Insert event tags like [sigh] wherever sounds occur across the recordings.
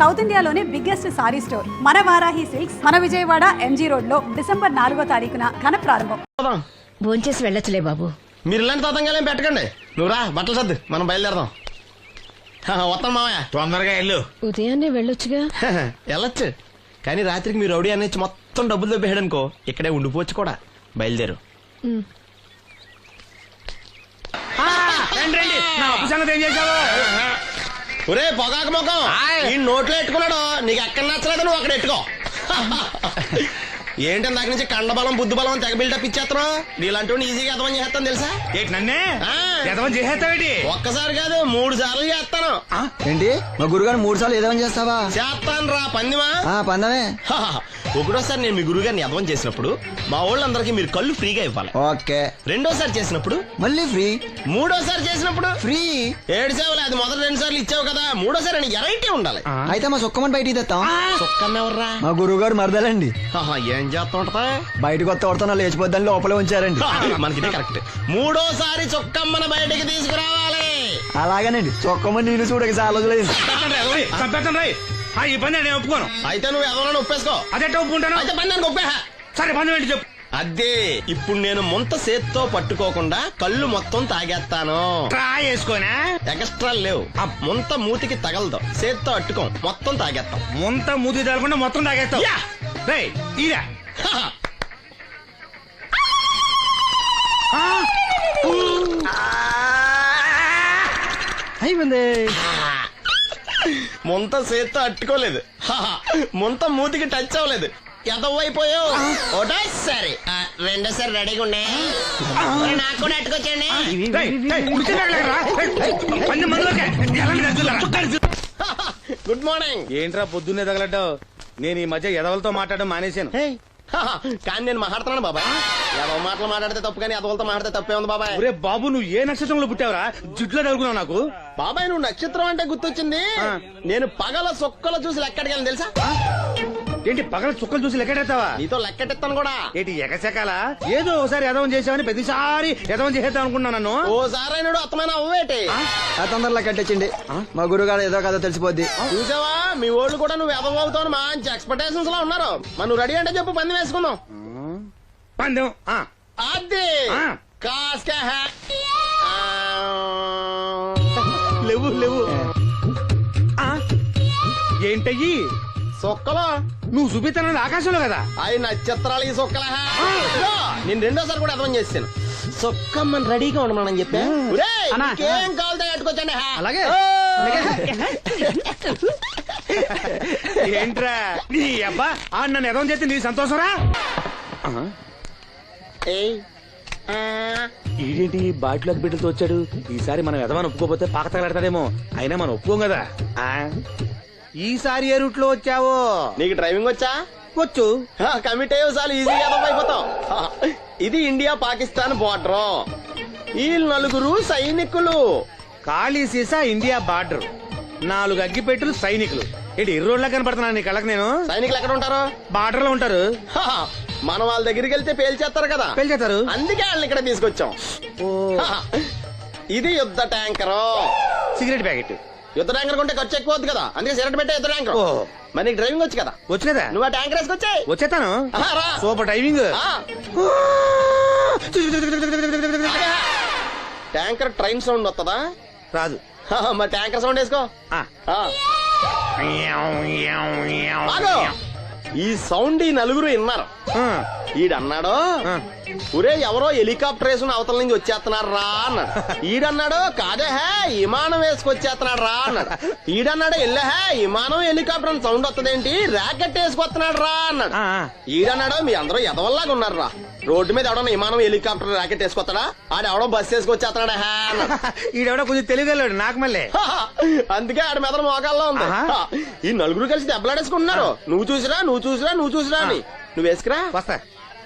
South ఇండియాలోనే biggest sorry store. మన Varahi silks మన విజయవాడ ఎంజీ రోడ్లో డిసెంబర్ నాలుగో తారీఖున ఘన ప్రారంభం. భోంచేసి వెళ్ళొచ్చులే బాబు. మీరు ఇలాంటి తతంగాలేం పెట్టకండి. నువ్వు రా బట్టలు సర్దు మనం బయలుదేరదాం. వస్తాను మామయ్య తొందరగా వెళ్ళు. ఉదయాన్నే వెళ్ళొచ్చుగా? వెళ్ళొచ్చు. కానీ రాత్రికి మీరు రౌడీ అనేది మొత్తం డబ్బులు దొబ్బేయడం అనుకో ఇక్కడే ఉండిపోవచ్చు కూడా. బయలుదేరు. రండి రండి. నా అప్పు సంగతి ఏం చేశావు? ఒరే పొగాకు ముఖం. ఈ నోట్లో ఎట్టుకున్నాడు నీకు ఎక్కడ నచ్చలేదు నువ్వు అక్కడ ఎట్టుకో [laughs] ఏంటి దాని నుంచి కండబలం బుద్ధి బలం అని తెగ బిల్డప్ ఇచ్చేస్తున్నావు? నీలాంటి వాడిని ఈజీగా అర్థం చేస్తాను తెలుసా? ఏంటి నన్నే? ఆ. ఎంతమంది చేసేస్తావేటి? ఒక్కసారి కాదు మూడు సార్లు చేస్తాను. ఏంటి? మా గురుగారు మూడు సార్లు ఏదేమని చేస్తావా? చేస్తాను రా పందిమా. ఆ పందమే. ఒకటోసారి నేను మీ గురువు గారిని అర్థం చేసినప్పుడు మా వాళ్ళందరికీ మీరు కళ్ళు ఫ్రీగా ఇవ్వాలి. ఓకే. రెండోసారి చేసినప్పుడు? మళ్ళీ ఫ్రీ మూడోసారి చేసినప్పుడు? ఫ్రీ ఏడు సేవలు అది మొదటి రెండు సార్లు ఇచ్చావు కదా. మూడోసారి అని ఎరైటీ ఉండాలి. అయితే మా సుక్కమని బయటికి తెస్తాం చొక్కన్నెవర్రా మా గురువు గారు మరదలండి ఆహా, ఏం చేస్తుంటా బయటకు వస్తే కొడతాను లేచిపోద్దని లోపలే ఉంచారండి. [laughs] మనకి కరెక్ట్. మూడోసారి చొక్కమ్మన బయటికి తీసుకురావాలి. అలాగేనండి చొక్కమని నేను చూడక చాలా రోజులైంది. చంపేస్తాను రాయ్ ఆ, ఈ పని నేను ఒప్పుకోను. అయితే నువ్వు ఎవరైనా ఒప్పేసుకో. అదెట్ట ఒప్పుకుంటాను. అయితే పని దానికి ఒప్పేహ సరే పని ఏంటి చెప్పు. అదే ఇప్పుడు నేను ముంత సేత్తో పట్టుకోకుండా కళ్ళు మొత్తం తాగేస్తాను. ట్రై చేసుకోనా ఎక్స్ట్రా లేవు. ఆ. ముంత మూతికి తగలదు. సేత్తో అట్టుకోం మొత్తం తాగేస్తాం. ముంత మూతి తగలకుండా మొత్తం తాగేస్తావు. యా. రేయ్ ఇరా. అయిపోయింది. ముంత సేత్తో అట్టుకోలేదు. హహ. ముంత మూతికి టచ్ అవ్వలేదు. ఎదవైపోయావు. ఒకటో సరే రెండోసారి రెడీగా ఉండే. నాకు కూడా అట్టుకొచ్చండి? [laughs] Good morning. ఏంట్రా పొద్దున్నే తగలడ్డావు? నేను ఈ మధ్య ఎదవలతో మాట్లాడడం మానేశాను. కానీ నేను మాట్లాడుతున్నాను బాబాయ్. ఎదవ మాటలు మాట్లాడితే తప్పు కానీ ఎదవలతో మాట్లాడితే తప్పే ఉంది బాబాయ్. ఒరే బాబు నువ్వు ఏ నక్షత్రంలో పుట్టావురా? జుట్లో తగులుకున్నావు నాకు. బాబాయ్ నువ్వు నక్షత్రం అంటే గుర్తొచ్చింది. నేను పగల సొక్కలు చూసి లెక్కడికి వెళ్ళి తెలుసా ఏంటి పగల చుక్కలు చూసి లెక్కెడతావా నీతో లెక్కెట్టిస్తాను కూడా. ఏంటి ఎగసెకాల? ఏదో ఒకసారి ఎదవం చేసావని ప్రతిసారి ఎదవం చేసేద్దాం అనుకున్నా నన్ను. ఓసారి అయినాడు అత్తమైన అవ్వేటి. ఆ? తొందరలో కట్టించండి మా గురువు గారు ఏదో కథ తెలిసిపోద్ది. చూసావా? మీ ఓళ్ళు కూడా నువ్వు ఎదవవుతావు మంచి ఎక్స్పెక్టేషన్స్లో ఉన్నారు. నువ్వు రెడీ అంటే చెప్పు పంది వేసుకుందాం. పందెం. ఆ, అది. కాస్క. లేవు లేవు. ఏంటయ్యి? సొక్కలో. నువ్వు చూపిస్తానది ఆకాశంలో కదా? అవి నక్షత్రాలు ఈ సొక్కల నేను రెండోసారి కూడా అర్థం చేస్తాను సొక్కమ్మని రెడీగా ఉండమని చెప్పా. ఒరేయ్, నీకేం కావాలితే కట్టుకొచ్చండి అలాగే. [laughs] [laughs] ఏంట్రా? నీ అబ్బా ఆ నన్ను ఎదవం చేస్తే నీ సంతోషరా? ఈడేంటి బాటిలోకి బిడ్డలతో వచ్చాడు? ఈసారి మనం ఎదవని ఒప్పుకోపోతే పాక తగలడతాడేమో. అయినా మనం ఒప్పుకోం కదా? ఆ? ఈసారి ఏ రూట్లో వచ్చావో? నీకు డ్రైవింగ్ వచ్చా? వచ్చు. కమిట్ అయ్యే చాలు ఈజీగా అయిపోతాం. ఇది ఇండియా పాకిస్తాన్ బోర్డర్. ఈ నలుగురు సైనికులు. ఖాళీ సీసా ఇండియా బార్డర్. నాలుగు అగ్గిపెట్టులు సైనికులు. ఏంటి ఇర్రోడ్లా కనపడుతున్నాను నీ కళ్ళకి నేను? సైనికులు ఎక్కడ ఉంటారు? బార్డర్లో ఉంటారు మనం వాళ్ళ దగ్గరికి వెళ్తే పేల్చేస్తారు కదా. పెళ్ళి చేస్తారు అందుకే వాళ్ళని ఇక్కడ తీసుకొచ్చాం. ఇది యుద్ధ ట్యాంకర్. Cigarette packet. యుద్ధ ట్యాంకర్ కొంటే ఖర్చు ఎక్కువ అవుతుంది కదా. అందుకే సిగరెట్ పెట్టే యుద్ధ ట్యాంకర్. ఓ. మరి నీకు డ్రైవింగ్ వచ్చు కదా. వచ్చు కదా. నువ్వు ఆ ట్యాంకర్ వేసుకొచ్చాయి. వచ్చేస్తాను. రా. సూపర్ టైమింగ్ ఆ, ట్యాంకర్ ట్రైన్ సౌండ్ వస్తుందా రాదు. మరి ట్యాంకర్ సౌండ్ వేసుకో. ఆ. ఆ. ఆగు. ఈ సౌండ్ ఈ నలుగురు విన్నారు. ఈడన్నాడు. ఒరే ఎవరో హెలికాప్టర్ వేసుకుని అవతల నుంచి వచ్చేస్తున్నారు రా అన్నాడు. ఈడన్నాడు కాదే హే విమానం వేసుకొచ్చేస్తున్నాడు రా అన్నాడు. ఈడన్నాడు ఎల్లే హే విమానం హెలికాప్టర్ అని సౌండ్ వస్తుందేంటి ర్యాకెట్ వేసుకొస్తున్నాడు రా అన్నాడు. ఈడన్నాడు మీ అందరూ ఎదవల్లాగా ఉన్నారు రా. రోడ్డు మీద ఎవడన్నా విమానం హెలికాప్టర్ ర్యాకెట్ వేసుకొస్తాడా? ఆడ ఎవడో బస్ వేసుకొచ్చేస్తున్నాడు హే అన్నాడు. [laughs] ఈడెవడో కొంచెం తెలియగలడు నాకు మళ్ళీ. అందుకే ఆడ మెదడు మోకాల్లో ఉంది. ఈ నలుగురు కలిసి దెబ్బలాడేసుకుంటున్నారు. నువ్వు చూసిరా నువ్వు చూసిరా నువ్వు చూసిరా అని. నువ్వు వేసుకురా. వస్తా.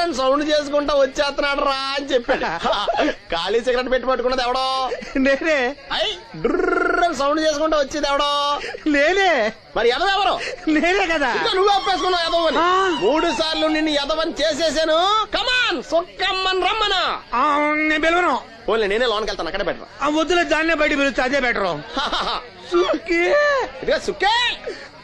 అని సౌండ్ చేసుకుంటా వచ్చేస్తున్నాడు రా అని చెప్పాడు. [laughs] ఖాళీ సిగరెట్ పెట్టి పట్టుకున్నది ఎవడో? నేనే. అయ్ డ్రర్ సౌండ్ చేసుకుంటా వచ్చేది ఎవడో? నేనే. మరి ఎదవెవరు నేనే కదా. నువ్వు ఒప్పేసుకున్నావు ఎదవని మూడు సార్లు నిన్ను ఎదవని చేసేసాను. కమాన్ సొక్కమ్మన్ రమ్మనా. ఆ, నేను పిలవను. ఓన్లీ నేనే లోన్కి వెళ్తాను అక్కడే బెటర్ ఆ వద్దులే దాన్నే బయట పిలుస్తా అదే బెటర్. సుఖీ ఇదిగా సుక్కే.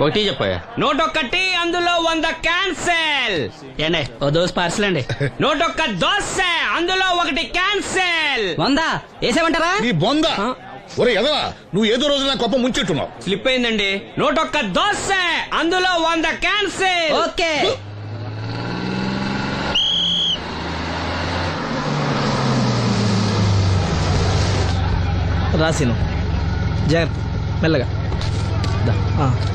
ఒకటి చెప్పాయా? నూట ఒక్కటి అందులో వంద క్యాన్సెల్. ఏండే? ఓ దోస్ పార్సల్ అండి. నూట ఒక్క దోశ అందులో ఒకటి క్యాన్సెల్. వంద? వేసేమంటారా? నీ బొంద. ఒరే ఎదవా నువ్వు ఏదో రోజు నా గొప్ప ముంచెట్టున్నావు స్లిప్ అయిందండి. నూట ఒక్క దోశ అందులో వంద క్యాన్సెల్. ఓకే. రాసిను. జాగ్రత్త. మెల్లగా. దా, ఆ,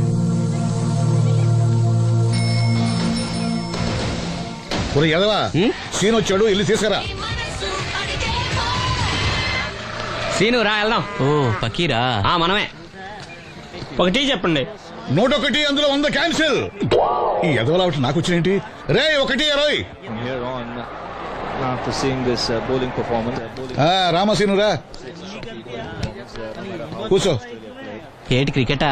ఒరే ఎదవా సీన్ వచ్చాడు ఇల్లు తీసుకురా సీను రా వెళ్దాం. ఓ పకీరా. ఆ మనమే. ఒకటి చెప్పండి. నూట ఒకటి అందులో వంద క్యాన్సిల్. ఈ ఎదవలా ఒకటి నాకు వచ్చినేంటి? రే ఒకటి ఇరవై after seeing this uh, bowling performance, uh, bowling ఆ, రామసీను రా. కూర్చో. ఏటి క్రికెటా.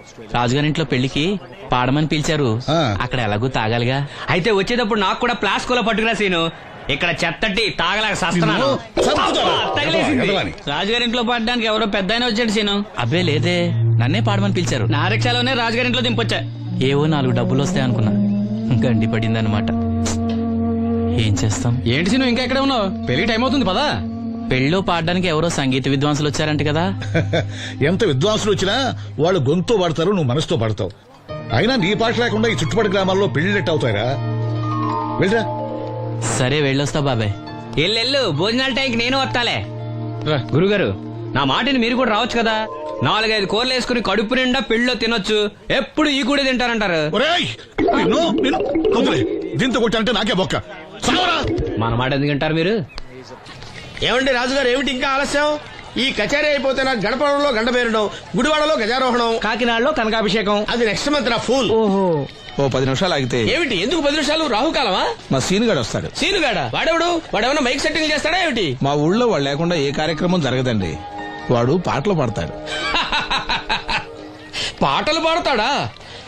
రాజుగారింట్లో పెళ్ళికి పాడమని పిలిచారు. అక్కడ ఎలాగూ తాగాలిగా. అయితే వచ్చేటప్పుడు నాకు కూడా ప్లాస్కోలో పట్టుకురా సీను. ఇక్కడ చెత్తటి తాగలేక సస్తున్నాను. రాజుగారింట్లో పడడానికి ఎవరో పెద్ద ఆయన వచ్చాడు సీను. అబ్బే లేదే. నన్నే పాడమని పిలిచారు. నా రిక్షాలోనే రాజుగారింట్లో దింపొచ్చా. ఏవో నాలుగు డబ్బులు వస్తాయి అనుకున్నా. గండి పడింది అనమాట ఏం చేస్తాం? ఏంటి సీను ఇంకా ఎక్కడ ఉన్నావు? పెళ్ళి టైం అవుతుంది పదా? పెళ్ళిలో పాడడానికి ఎవరో సంగీత విద్వాంసులు వచ్చారంట కదా. [laughs] ఎంత విద్వాంసులు వచ్చినా వాళ్ళు గొంతు పడతారు నువ్వు మనసుతో పడతావు. అయినా నీ పాట లేకుండా ఈ చుట్టుపక్కల గ్రామాల్లో పెళ్ళిళ్ళెట్ అవుతాయిరా? వెళ్ళరా. సరే వెళ్ళొస్తా బాబాయ్ ఎల్లెళ్ళు భోజనాల టైంకి నేను వస్తాలే. గురుగారు. నా మాటని మీరు కూడా రావచ్చు కదా. నాలుగైదు కూరలు వేసుకుని కడుపు నిండా పెళ్ళిలో తినొచ్చు. ఎప్పుడు ఈ కూడా తింటారంటారు. దీంతో కొట్టానంటే నాకే బొక్క. మన మాట ఎందుకు తింటారు మీరు? ఏమండి రాజుగారు ఏమిటి ఇంకా ఆలస్యం? ఈ కచేరీ అయిపోతే నాకు గడపడంలో గండ పేరడం గుడివాడలో గజారోహణం. కాకినాడలో కనకాభిషేకం. అది నెక్స్ట్ మంత్ నా ఫూల్. ఓహో. ఓ పది నిమిషాలు ఆగితే. ఏమిటి? ఎందుకు పది నిమిషాలు? రాహుకాలమా? మా సీనుగాడు వస్తాడు. సీనుగాడ? వాడెవడు? వాడేమన్నా మైక్ సెట్టింగ్ చేస్తాడా ఏమిటి? మా ఊళ్ళో వాడు లేకుండా ఏ కార్యక్రమం జరగదండి. వాడు పాటలు పాడతాడు. [laughs] పాటలు పాడతాడా?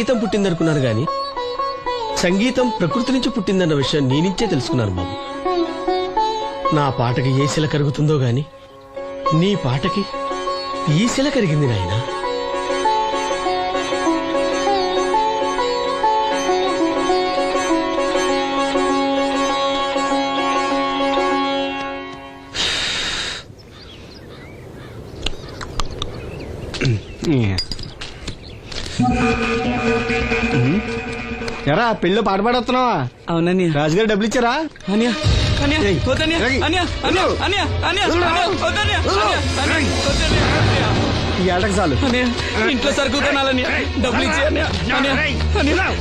సంగీతం పుట్టిందనుకున్నారు గాని సంగీతం ప్రకృతి నుంచి పుట్టిందన్న విషయం నేనించే తెలుసుకున్నాను బాబు. నా పాటకి ఏ శిల కరుగుతుందో గాని నీ పాటకి ఈ శిల కరిగింది నాయనా. ఎరా పెళ్ళి పాట పాడుతున్నావా అవునని రాజుగారు డబ్బులు ఇచ్చారా అన్యా ఏటకు చాలు ఇంట్లో సరుకులు కొనాలని డబ్బులు ఇచ్చి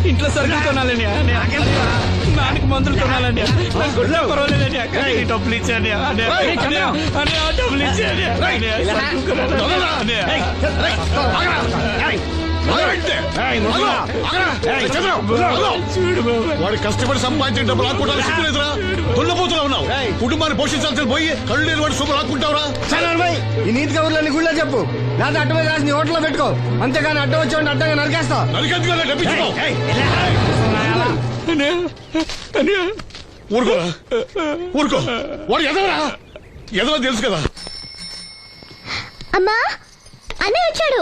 ఇంట్లో సరుకులు కొనాలని నాన్నకి మందులు కొనాలని గుడ్లో పర్వాలేదని డబ్బులు ఇచ్చి అన్నయ్య, అన్నయ్య, అన్నయ్య, అన్నయ్య, డబ్బులు ఇచ్చి వాడి కష్టపడి సంపాదించిన డబ్బు లాక్కోవడానికి సిగ్గులేదురా దున్నపోతులా ఉన్నావు. కుటుంబాన్ని పోషించాల్సిన పోయి కళ్ళు లేని వాడు సొమ్ము లాక్కుంటావురా ఈ నీతి కబుర్లన్నీ గుళ్ళో చెప్పు. లేదా అడ్డ మీద రాసి నీ హోటల్లో పెట్టుకో. అంతేగాని అడ్డం వచ్చి అడ్డంగా నరికేస్తా. ఊరుకోరా ఊరుకో. వాడు ఎదవరా? ఎదవ తెలుసు కదా. అమ్మా అన్నయ్య వచ్చాడు.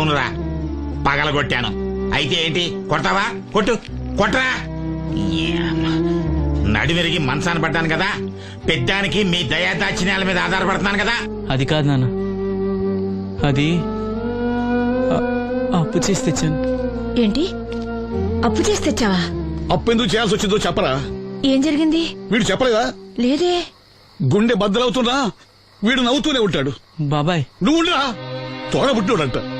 అవునురా. పగలగొట్టాను. అయితే ఏంటి? కొడతావా? కొట్టు. కొట్రా. నడివిరిగి మంచాన పడ్డాను కదా. పెద్దానికి మీ దయా దాచిన్యాల మీద ఆధారపడుతున్నాను కదా. అది కాదు నాన్న. అది అప్పు చేసి తెచ్చాను. ఏంటి? అప్పు చేసి తెచ్చావా? అప్పు ఎందుకు చేయాల్సి వచ్చిందో చెప్పరా? ఏం జరిగింది? వీడు చెప్పలేదా? లేదే. గుండె బద్దలవుతున్నా వీడు నవ్వుతూనే ఉంటాడు. బాబాయ్. నువ్వు ఉండరా.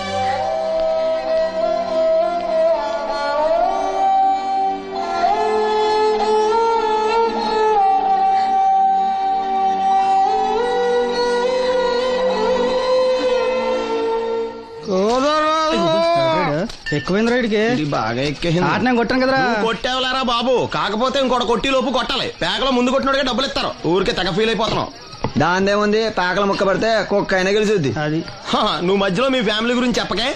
ఎక్కువైంది రైడ్కి బాగా ఎక్కేసింది. కొట్టాను కదరా. నువ్వు కొట్టేవలేరా బాబు? కాకపోతే ఇంకోటి కొట్టి లోపు కొట్టాలి. పేకలో ముందు కొట్టినోడిగా డబ్బులు ఇస్తారు. ఊరికే తెగ ఫీల్ అయిపోతున్నావు. దాందేముంది? పేకల ముక్క పడితే కుక్క అయినా గెలిచుద్ది. అది. హా, నువ్వు మధ్యలో మీ ఫ్యామిలీ గురించి చెప్పకే.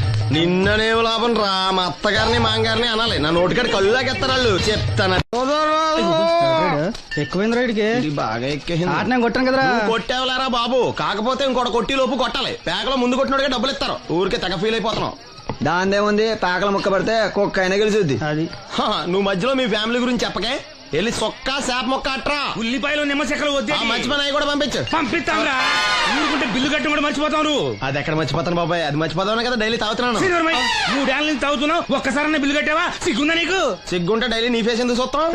నిన్ననేం లాభం రా. మా అత్తగారిని మాంగారిని అనాలి. నా నోటికాడ కళ్ళు లాగెత్తారు వాళ్ళు. చెప్తాను. ఎక్కువైంది రైడ్కి బాగా ఎక్కేసింది. కొట్టాను కదరా. నువ్వు కొట్టేవలేరా బాబు. కాకపోతే ఇంకోటి కొట్టి లోపు కొట్టాలి. పేకలో ముందు కొట్టినోడిగా డబ్బులు ఇస్తారు. ఊరికే తెగ ఫీల్ అయిపోతున్నావు. దాందేముంది? పేకల ముక్క పడితే కుక్క అయినా గెలిచుద్ది. అది. నువ్వు మధ్యలో మీ ఫ్యామిలీ గురించి చెప్పకే. వెళ్ళి సొక్క శాప మొక్క అట్రా. ఉల్లిపాయలు నిమ్మ చెక్కలు వద్దే. మంచి పని అవి కూడా పంపించు. పంపిస్తాంరా. ఊరుకుంటే బిల్లు కట్టి కూడా మర్చిపోతాం నువ్వు అది ఎక్కడ మర్చిపోతాను బాబాయ్? అది మర్చిపోతాను కదా డైలీ తాగుతున్నాను. మూడేళ్ళ నుంచి తాగుతున్నావు. ఒక్కసారి బిల్లు కట్టావా? సిగ్గుందా నీకు? సిగ్గుంటే డైలీ నీ ఫేస్ ఎందుకు చూస్తాం!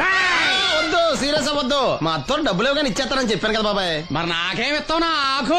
వద్దు సీరియస్ అవ్వద్దు. మా అత్తో డబ్బులు ఇవ్వగానే ఇచ్చేస్తానని చెప్పాను కదా బాబాయ్. మరి నాకేం ఇస్తావు? నాకు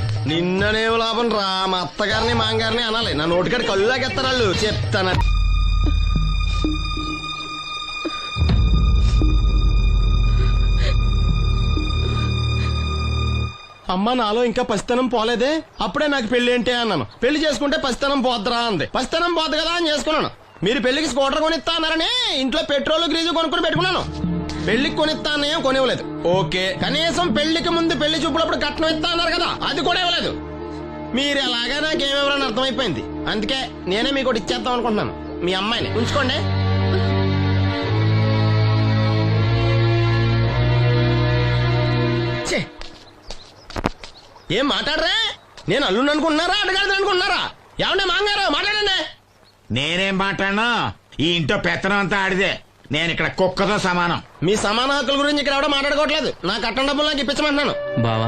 నిన్ననే లాభం రా. మా అత్తగారిని మాంగారిని అనాలి. నా నోటికాడ కళ్ళు లాగెత్తారు వాళ్ళు. చెప్తాను. అమ్మ నాలో ఇంకా పసితనం పోలేదే? అప్పుడే నాకు పెళ్ళి ఏంటి అన్నాను. పెళ్ళి చేసుకుంటే పసితనం పోద్దురా అంది. పసితనం పోద్దు కదా అని చేసుకున్నాను. మీరు పెళ్ళికి స్కూటర్ కొనిస్తా అన్నారని ఇంట్లో పెట్రోల్ గ్రీజు కొనుక్కుని పెట్టుకున్నాను. పెళ్ళికి కొనిస్తా అన్నయ్య కొనివ్వలేదు. ఓకే. కనీసం పెళ్ళికి ముందు పెళ్ళి చూపులప్పుడు కట్నం ఇస్తా అన్నారు కదా అది కూడా ఇవ్వలేదు. మీరు ఎలాగా నాకేమెవరని అర్థమైపోయింది. అందుకే నేనే మీకు ఒకటి ఇచ్చేద్దాం అనుకుంటున్నాను. మీ అమ్మాయిని. ఉంచుకోండి. ఛే. ఏం మాట్లాడరా? నేను అల్లుండి అనుకుంటున్నారా అడగాలి అనుకుంటున్నారా? ఏమండే మాంగారు మాట్లాడండి. నేనేం మాట్లాడను? ఈ ఇంట్లో పెత్తనం అంతా ఆడిదే. నేను ఇక్కడ కుక్కతో సమానం. మీ సమాన హక్కుల గురించి ఇక్కడ ఎవడో మాట్లాడుకోవట్లేదు. నా కట్టం డబ్బులు నాకు ఇప్పించమంటున్నాను. బావా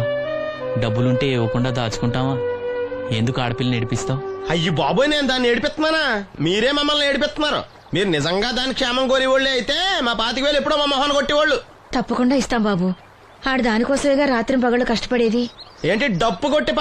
డబ్బులుంటే ఇవ్వకుండా దాచుకుంటావా ఎందుకు ఆడపిల్లని నడిపిస్తావు అయ్యి బాబోయ్ నేను దాన్ని ఏడిపిస్తున్నానా? మీరే మమ్మల్ని ఏడిపిస్తున్నారు. మీరు నిజంగా దాని క్షేమం కోరేవాళ్ళే అయితే మా పాతిక వేలు ఎప్పుడో మా మొహాన్ని కొట్టేవాళ్ళు. తప్పకుండా ఇస్తాం బాబు. ఆడు దానికోసమేగా రాత్రి పగళ్ళు కష్టపడేది. ఏంటి డప్పు కొట్టి